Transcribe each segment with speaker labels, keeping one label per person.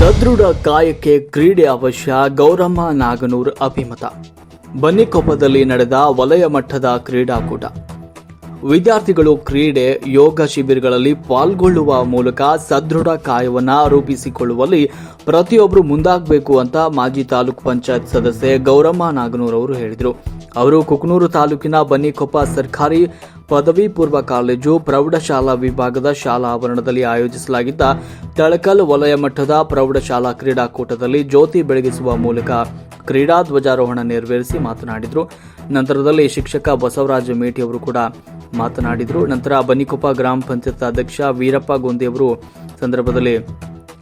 Speaker 1: ಸದೃಢ ಕಾಯಕ್ಕೆ ಕ್ರೀಡೆ ಅವಶ್ಯ ಗೌರಮ್ಮ ನಾಗನೂರ್ ಅಭಿಮತ. ಬನ್ನಿಕೊಪ್ಪದಲ್ಲಿ ನಡೆದ ವಲಯ ಮಟ್ಟದ ಕ್ರೀಡಾಕೂಟ. ವಿದ್ಯಾರ್ಥಿಗಳು ಕ್ರೀಡೆ, ಯೋಗ ಶಿಬಿರಗಳಲ್ಲಿ ಪಾಲ್ಗೊಳ್ಳುವ ಮೂಲಕ ಸದೃಢ ಕಾಯವನ್ನು ರೂಪಿಸಿಕೊಳ್ಳುವಲ್ಲಿ ಪ್ರತಿಯೊಬ್ಬರು ಮುಂದಾಗಬೇಕು ಅಂತ ಮಾಜಿ ತಾಲೂಕು ಪಂಚಾಯತ್ ಸದಸ್ಯೆ ಗೌರಮ್ಮ ನಾಗನೂರ್ ಅವರು ಹೇಳಿದರು. ಅವರು ಕುಕನೂರು ತಾಲೂಕಿನ ಬನ್ನಿಕೊಪ್ಪ ಸರ್ಕಾರಿ ಪದವಿ ಪೂರ್ವ ಕಾಲೇಜು, ಪ್ರೌಢಶಾಲಾ ವಿಭಾಗದ ಶಾಲಾ ಆವರಣದಲ್ಲಿ ಆಯೋಜಿಸಲಾಗಿದ್ದ ತಳಕಲ್ ವಲಯ ಮಟ್ಟದ ಪ್ರೌಢಶಾಲಾ ಕ್ರೀಡಾಕೂಟದಲ್ಲಿ ಜ್ಯೋತಿ ಬೆಳಗಿಸುವ ಮೂಲಕ ಕ್ರೀಡಾ ಧ್ವಜಾರೋಹಣ ನೆರವೇರಿಸಿ ಮಾತನಾಡಿದರು. ನಂತರದಲ್ಲಿ ಶಿಕ್ಷಕ ಬಸವರಾಜ ಮೇಟಿ ಅವರು ಕೂಡ ಮಾತನಾಡಿದರು. ನಂತರ ಬನ್ನಿಕೊಪ್ಪ ಗ್ರಾಮ ಪಂಚಾಯತ್ ಅಧ್ಯಕ್ಷ ವೀರಪ್ಪ ಗೊಂದಿ ಅವರು ಸಂದರ್ಭದಲ್ಲಿ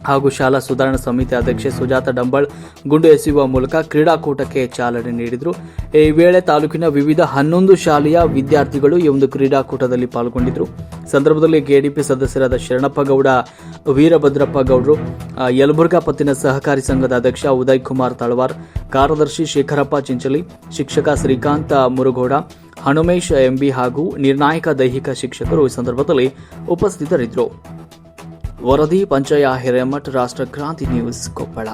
Speaker 1: ಹಾಗೂ ಶಾಲಾ ಸುಧಾರಣಾ ಸಮಿತಿ ಅಧ್ಯಕ್ಷೆ ಸುಜಾತ ಡಂಬಾಳ್ ಗುಂಡು ಎಸೆಯುವ ಮೂಲಕ ಕ್ರೀಡಾಕೂಟಕ್ಕೆ ಚಾಲನೆ ನೀಡಿದರು. ಈ ವೇಳೆ ತಾಲೂಕಿನ ವಿವಿಧ ಹನ್ನೊಂದು ಶಾಲೆಯ ವಿದ್ಯಾರ್ಥಿಗಳು ಈ ಒಂದು ಕ್ರೀಡಾಕೂಟದಲ್ಲಿ ಪಾಲ್ಗೊಂಡಿದ್ದರು ಸಂದರ್ಭದಲ್ಲಿ ಕೆಡಿಪಿ ಸದಸ್ಯರಾದ ಶರಣಪ್ಪ ಗೌಡ, ವೀರಭದ್ರಪ್ಪ ಗೌಡರು ಯಲಬುರ್ಗಾ ಪತ್ತಿನ ಸಹಕಾರಿ ಸಂಘದ ಅಧ್ಯಕ್ಷ ಉದಯ್ ಕುಮಾರ್ ತಳವಾರ್, ಕಾರ್ಯದರ್ಶಿ ಶೇಖರಪ್ಪ ಚಿಂಚಲಿ, ಶಿಕ್ಷಕ ಶ್ರೀಕಾಂತ ಮುರುಗೋಡ, ಹನುಮೇಶ್ ಎಂಬಿ ಹಾಗೂ ನಿರ್ಣಾಯಕ ದೈಹಿಕ ಶಿಕ್ಷಕರು ಈ ಸಂದರ್ಭದಲ್ಲಿ ಉಪಸ್ಥಿತರಿದ್ದರು. ವರದಿ ಪಂಚಯ ಹಿರೇಮಠ್ ರಾಷ್ಟ್ರ ಕ್ರಾಂತಿ ನ್ಯೂಸ್ ಕೊಪ್ಪಳ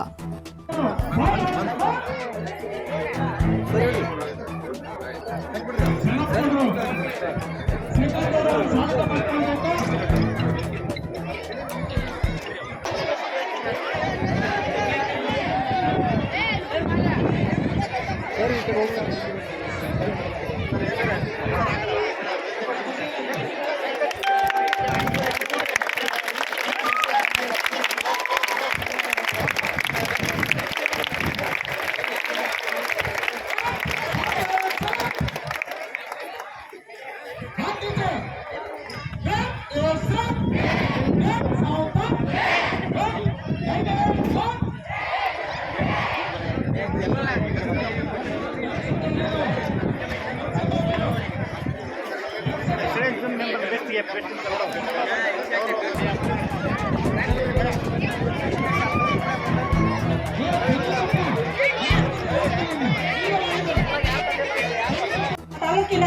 Speaker 2: ತಾಲೂಕಿನ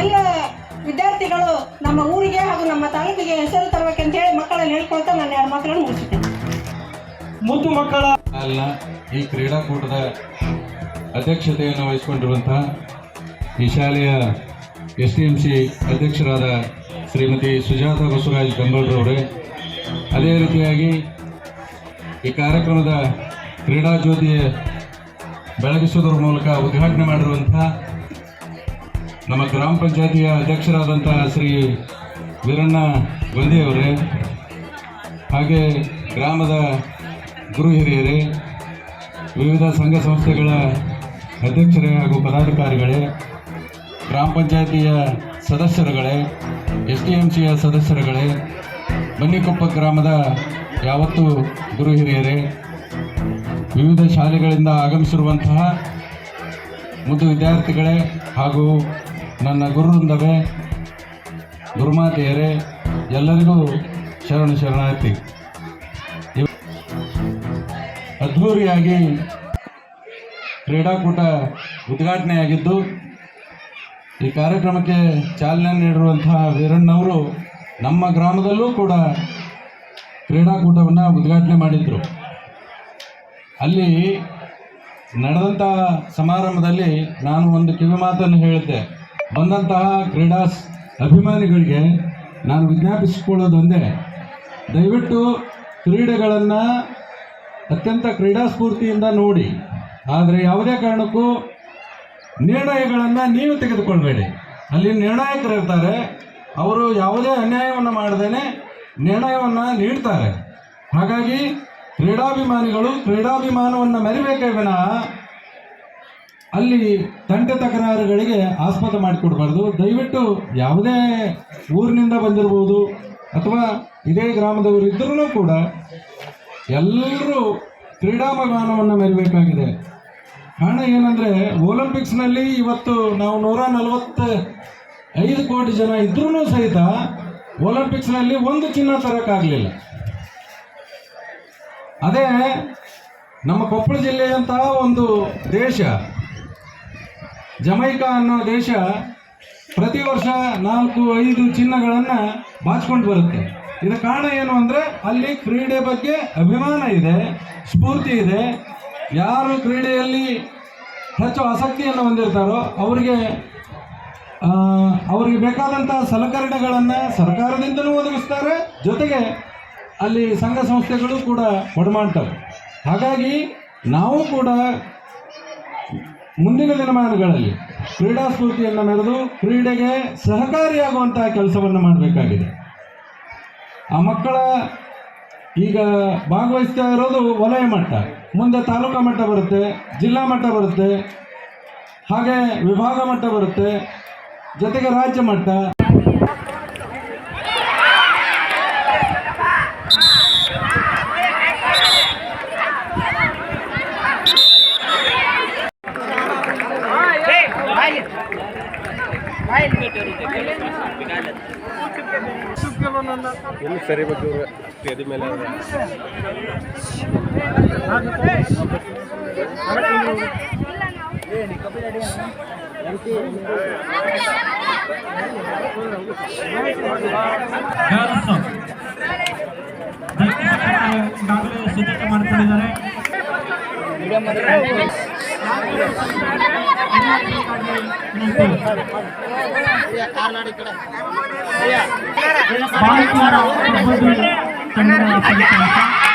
Speaker 2: ಎಲ್ಲ ವಿದ್ಯಾರ್ಥಿಗಳು ನಮ್ಮ ಊರಿಗೆ ಹಾಗೂ ನಮ್ಮ ತಾಲೂಕಿಗೆ ಹೆಸರು ತರಬೇಕಂತ ಹೇಳಿ ಮಕ್ಕಳನ್ನು ಹೇಳ್ಕೊಳ್ತಾ ನಾನು ಎರಡು ಮಾತುಗಳನ್ನು ಮುಗಿಸುತ್ತೇನೆ.
Speaker 3: ಮುದ್ದು ಮಕ್ಕಳ ಅಲ್ಲ ಈ ಕ್ರೀಡಾಕೂಟದ ಅಧ್ಯಕ್ಷತೆಯನ್ನು ವಹಿಸಿಕೊಂಡಿರುವಂತಹ ಈ ಶಾಲೆಯ ಎಸ್ ಡಿ ಎಂ ಸಿ ಅಧ್ಯಕ್ಷರಾದ ಶ್ರೀಮತಿ ಸುಜಾತ ಬಸವರಾಜ್ ಗಂಬಲ್ರವರೇ ಅದೇ ರೀತಿಯಾಗಿ ಈ ಕಾರ್ಯಕ್ರಮದ ಕ್ರೀಡಾ ಜ್ಯೋತಿ ಬೆಳಗಿಸುವುದರ ಮೂಲಕ ಉದ್ಘಾಟನೆ ಮಾಡಿರುವಂತಹ ನಮ್ಮ ಗ್ರಾಮ ಪಂಚಾಯತಿಯ ಅಧ್ಯಕ್ಷರಾದಂತಹ ಶ್ರೀ ವೀರಣ್ಣ ಗೊಂದಿಯವರೇ, ಹಾಗೆ ಗ್ರಾಮದ ಗುರು ಹಿರಿಯರೇ, ವಿವಿಧ ಸಂಘ ಸಂಸ್ಥೆಗಳ ಅಧ್ಯಕ್ಷರೇ ಹಾಗೂ ಪದಾಧಿಕಾರಿಗಳೇ, ಗ್ರಾಮ ಪಂಚಾಯತಿಯ ಸದಸ್ಯರುಗಳೇ ಎಸ್ ಡಿ ಎಂ ಸಿಯ ಸದಸ್ಯರುಗಳೇ, ಬನ್ನಿಕೊಪ್ಪ ಗ್ರಾಮದ ಯಾವತ್ತು ಗುರು ಹಿರಿಯರೇ ವಿವಿಧ ಶಾಲೆಗಳಿಂದ ಆಗಮಿಸಿರುವಂತಹ ಮುದ್ದು ವಿದ್ಯಾರ್ಥಿಗಳೇ ಹಾಗೂ ನನ್ನ ಗುರುವೃಂದವೇ ಗುರುಮಾತೆಯರೇ, ಎಲ್ಲರಿಗೂ ಶರಣ ಶರಣಾರ್ಥಿ. ಅದ್ಧೂರಿಯಾಗಿ ಕ್ರೀಡಾಕೂಟ ಉದ್ಘಾಟನೆಯಾಗಿದ್ದು, ಈ ಕಾರ್ಯಕ್ರಮಕ್ಕೆ ಚಾಲನೆ ನೀಡಿರುವಂತಹ ವೀರಣ್ಣವರು ನಮ್ಮ ಗ್ರಾಮದಲ್ಲೂ ಕೂಡ ಕ್ರೀಡಾಕೂಟವನ್ನು ಉದ್ಘಾಟನೆ ಮಾಡಿದ್ರು. ಅಲ್ಲಿ ನಡೆದಂತಹ ಸಮಾರಂಭದಲ್ಲಿ ನಾನು ಒಂದು ಕಿವಿ ಮಾತನ್ನು ಹೇಳಿದ್ದೆ. ಬಂದಂತಹ ಕ್ರೀಡಾ ಅಭಿಮಾನಿಗಳಿಗೆ ನಾನು ವಿಜ್ಞಾಪಿಸಿಕೊಳ್ಳೋದೊಂದೇ ದಯವಿಟ್ಟು ಕ್ರೀಡೆಗಳನ್ನು ಅತ್ಯಂತ ಕ್ರೀಡಾ ಸ್ಫೂರ್ತಿಯಿಂದ ನೋಡಿ. ಆದರೆ ಯಾವುದೇ ಕಾರಣಕ್ಕೂ ನಿರ್ಣಯಗಳನ್ನು ನೀವು ತೆಗೆದುಕೊಳ್ಬೇಡಿ. ಅಲ್ಲಿ ನಿರ್ಣಾಯಕರು ಇರ್ತಾರೆ. ಅವರು ಯಾವುದೇ ಅನ್ಯಾಯವನ್ನು ಮಾಡದೇನೆ ನಿರ್ಣಯವನ್ನು ನೀಡ್ತಾರೆ. ಹಾಗಾಗಿ ಕ್ರೀಡಾಭಿಮಾನಿಗಳು ಕ್ರೀಡಾಭಿಮಾನವನ್ನು ಮೆರಿಬೇಕೇ ವಿನಃ ಅಲ್ಲಿ ತಂಟೆ ತಕರಾರುಗಳಿಗೆ ಆಸ್ಪದ ಮಾಡಿಕೊಡ್ಬಾರ್ದು. ದಯವಿಟ್ಟು ಯಾವುದೇ ಊರಿನಿಂದ ಬಂದಿರ್ಬೋದು ಅಥವಾ ಇದೇ ಗ್ರಾಮದವರು ಇದ್ದರೂ ಕೂಡ ಎಲ್ಲರೂ ಕ್ರೀಡಾಭಿಮಾನವನ್ನು ಮೆರಿಬೇಕಾಗಿದೆ. ಕಾರಣ ಏನಂದರೆ ಒಲಿಂಪಿಕ್ಸ್ನಲ್ಲಿ ಇವತ್ತು ನಾವು ನೂರ ನಲವತ್ತ ಐದು ಕೋಟಿ ಜನ ಇದ್ರೂ ಸಹಿತ ಒಲಿಂಪಿಕ್ಸ್ನಲ್ಲಿ ಒಂದು ಚಿನ್ನ ತರೋಕ್ಕಾಗಲಿಲ್ಲ. ಅದೇ ನಮ್ಮ ಕೊಪ್ಪಳ ಜಿಲ್ಲೆಯಂತಹ ಒಂದು ದೇಶ, ಜಮೈಕಾ ಅನ್ನೋ ದೇಶ ಪ್ರತಿ ವರ್ಷ ನಾಲ್ಕು, ಐದು ಚಿನ್ನಗಳನ್ನು ಬಾಚ್ಕೊಂಡು ಬರುತ್ತೆ. ಇದರ ಕಾರಣ ಏನು ಅಂದರೆ ಅಲ್ಲಿ ಕ್ರೀಡೆ ಬಗ್ಗೆ ಅಭಿಮಾನ ಇದೆ, ಸ್ಫೂರ್ತಿ ಇದೆ. ಯಾರು ಕ್ರೀಡೆಯಲ್ಲಿ ಹೆಚ್ಚು ಆಸಕ್ತಿಯನ್ನು ಹೊಂದಿರ್ತಾರೋ ಅವರಿಗೆ ಅವರಿಗೆ ಬೇಕಾದಂಥ ಸಲಕರಣೆಗಳನ್ನು ಸರ್ಕಾರದಿಂದಲೂ ಒದಗಿಸ್ತಾರೆ. ಜೊತೆಗೆ ಅಲ್ಲಿ ಸಂಘ ಸಂಸ್ಥೆಗಳು ಕೂಡ ಒಡಮಾಡ್ತವೆ ಹಾಗಾಗಿ ನಾವು ಕೂಡ ಮುಂದಿನ ದಿನಮಾನಗಳಲ್ಲಿ ಕ್ರೀಡಾ ಸ್ಫೂರ್ತಿಯನ್ನು ಮೆರೆದು ಕ್ರೀಡೆಗೆ ಸಹಕಾರಿಯಾಗುವಂತಹ ಕೆಲಸವನ್ನು ಮಾಡಬೇಕಾಗಿದೆ. ಆ ಮಕ್ಕಳ ಈಗ ಭಾಗವಹಿಸ್ತಾ ಇರೋದು ವಲಯ ಮಟ್ಟ. ಮುಂದೆ ತಾಲೂಕಾ ಮಟ್ಟ ಬರುತ್ತೆ, ಜಿಲ್ಲಾ ಮಟ್ಟ ಬರುತ್ತೆ, ಹಾಗೆ ವಿಭಾಗ ಮಟ್ಟ ಬರುತ್ತೆ, ಜೊತೆಗೆ ರಾಜ್ಯ ಮಟ್ಟ.
Speaker 4: ಎಲ್ಲಿ ಸರಿ ಬಗ್ಗೆ ಇವ್ರು ಮೇಲೆ.
Speaker 3: ಈಗಾಗಲೇ ಸಿದ್ಧತೆ ಬಾಲಕಿಯರ ಕಬಡ್ಡಿ ತಂಡದ ಫಲಿತಾಂಶ